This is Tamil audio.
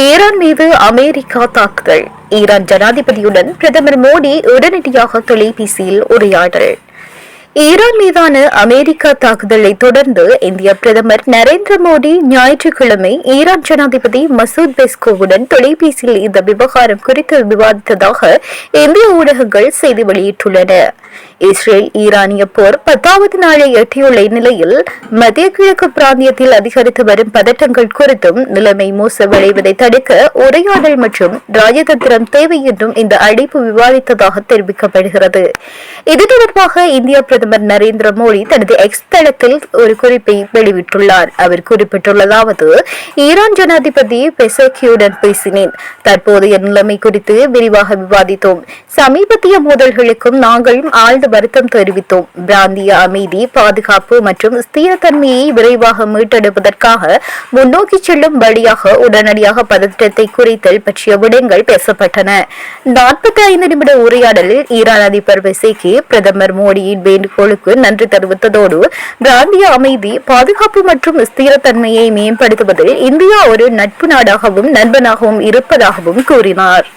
ஈரான் மீது அமெரிக்கா தாக்குதல். ஈரான் ஜனாதிபதியுடன் பிரதமர் மோடி உடனடியாக தொலைபேசியில் உரையாடல். ஈரான் மீதான அமெரிக்கா தாக்குதலை தொடர்ந்து இந்திய பிரதமர் நரேந்திர மோடி ஞாயிற்றுக்கிழமை ஈரான் ஜனாதிபதி மசூத் பெஸ்கோவுடன் தொலைபேசியில் இந்த விவகாரம் குறித்து விவாதித்ததாக இந்திய ஊடகங்கள் செய்தி வெளியிட்டுள்ளன. இஸ்ரேல் ஈரானிய போர் பத்தாவது நாளை எட்டியுள்ள நிலையில் மத்திய கிழக்கு பிராந்தியத்தில் அதிகரித்து வரும் பதட்டங்கள் குறித்தும் நிலைமை மோசமடைவதை தடுக்க உரையாடல் மற்றும் ராஜதந்திரம் தேவை என்றும் இந்த அழைப்பு விவாதித்ததாக தெரிவிக்கப்படுகிறது. இது தொடர்பாக இந்திய பிரதமர் பிரதமர் நரேந்திர மோடி தனது எக்ஸ் தளத்தில் ஒரு குறிப்பை வெளியிட்டுள்ளார். அவர் குறிப்பிட்டுள்ளதாவது ஈரான் ஜனாதிபதி பெசோக்கியுடன் பேசினேன். தற்போதைய நிலைமை குறித்து விரிவாக விவாதித்தோம். சமீபத்திய மோதல்களுக்கும் நாங்கள் ஆழ்ந்த வருத்தம் தெரிவித்தோம். பிராந்திய அமைதி பாதுகாப்பு மற்றும் ஸ்திரத்தன்மையை விரைவாக மீட்டெடுப்பதற்காக முன்னோக்கி செல்லும் வழியாக உடனடியாக பதற்றத்தை குறைத்தல் பற்றிய விடயங்கள் பேசப்பட்டன. நாற்பத்தி ஐந்து நிமிட உரையாடலில் ஈரான் அதிபர் பெசேக்கி பிரதமர் மோடியின் வேண்டுகோளுக்கு நன்றி தெரிவித்ததோடு பிராந்திய அமைதி பாதுகாப்பு மற்றும் ஸ்திரத்தன்மையை மேம்படுத்துவதில் இந்தியா ஒரு நட்பு நாடாகவும் நண்பனாகவும் இருப்பதாகவும் கூறினார்.